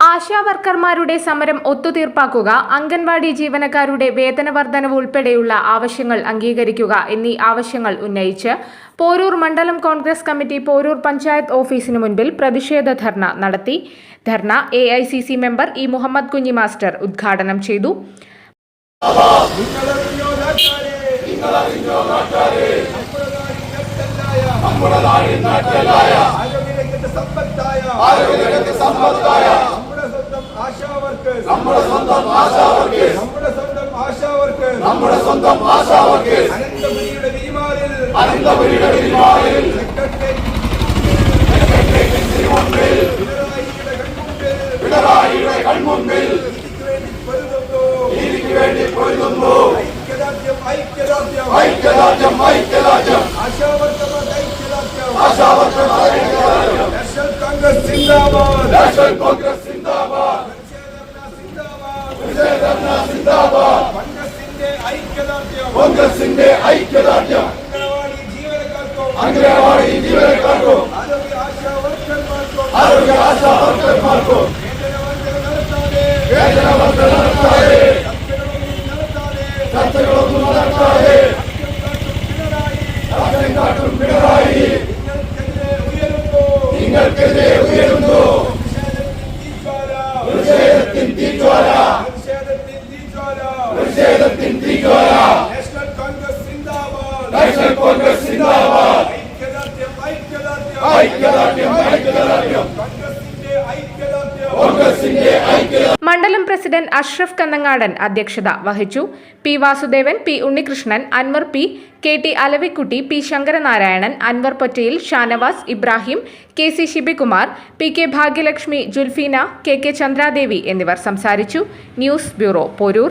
ആശാ വർക്കർമാരുടെ സമരം ഒത്തുതീർപ്പാക്കുക അംഗൻവാടി ജീവനക്കാരുടെ വേതന വർധനവ് ഉൾപ്പെടെയുള്ള ആവശ്യങ്ങൾ അംഗീകരിക്കുക എന്നീ ആവശ്യങ്ങൾ ഉന്നയിച്ച് പോരൂർ മണ്ഡലം കോൺഗ്രസ് കമ്മിറ്റി പോരൂർ പഞ്ചായത്ത് ഓഫീസിന് മുൻപിൽ പ്രതിഷേധ ധർണ നടത്തി. Dharna A member E Muhammad Kunhi master ഉദ്ഘാടനം ചെയ്തു. സമ്പത്തായ സമ്പത്തായ നമ്മുടെ സ്വന്തം ആശാവർക്ക് നമ്മുടെ സ്വന്തം ആശാവർക്ക് നമ്മുടെ സ്വന്തം ആശാവർക്ക് അനന്തപുരിയുടെ വിരിമാറിൽ അനന്തപുരിയുടെ വിരിമാറിൽ പിണറായിയുടെ കൺമുമ്പിൽ. എനിക്ക് വേണ്ടി പൊരുതുന്നു. ഐക്യദാർഢ്യം ഐക്യദാർഢ്യം. ഐക്യദാർഢ്യം ഐക്യദാർഢ്യം. ആശാവർക്കമാർ ഐക്യദാർഢ്യം. ആശാവർക്കമാർ ഐക്യദാർഢ്യം. നാഷണൽ കോൺഗ്രസ് സിന്ദാബാദ്. നാഷണൽ കോൺഗ്രസ് കോൺഗ്രസിന്റെ ഐക്യദാർഢ്യം. കോൺഗ്രസിന്റെ ഐക്യദാർഢ്യം. അംഗനവാടി ജീവനക്കാർക്കും അംഗനവാടി ജീവനക്കാർക്കും ആരോഗ്യ ആശാ വർക്കർമാർക്കും ആരോഗ്യ ആശാ വർക്കർമാർക്കും വേതന വർധന നടത്താതെ ചർച്ചകളൊന്നും നടത്താതെ കാട്ടും പിണറായി. നിങ്ങൾക്കെതിരെ ഉയരുന്നു. പ്രതിഷേധത്തിൻ തീജ്വാല. പ്രതിഷേധത്തിൻ തീജ്വാല നാഷണൽ കോൺഗ്രസ് സിന്ദാബാദ് നാഷണൽ കോൺഗ്രസ് സിന്ദാബാദ് ഐക്യദാർഢ്യം ഐക്യദാർഢ്യം ഐക്യദാർഢ്യം ഐക്യദാർഢ്യം കോൺഗ്രസിന്റെ ഐക്യദാർഢ്യം കോൺഗ്രസിന്റെ ഐക്യദാർഢ്യം മണ്ഡലം പ്രസിഡന്റ് അഷ്റഫ് കന്നങ്ങാടൻ അധ്യക്ഷത വഹിച്ചു. P Vasudevan P Unnikrishnan Anwar P K T Alavikutty P Sankaranarayanan Anwar Pottayil Shanavas Ibrahim K C Shibikumar P K Bhagyalakshmi Julfeena K K Chandradevi എന്നിവർ സംസാരിച്ചു. News bureau Porur.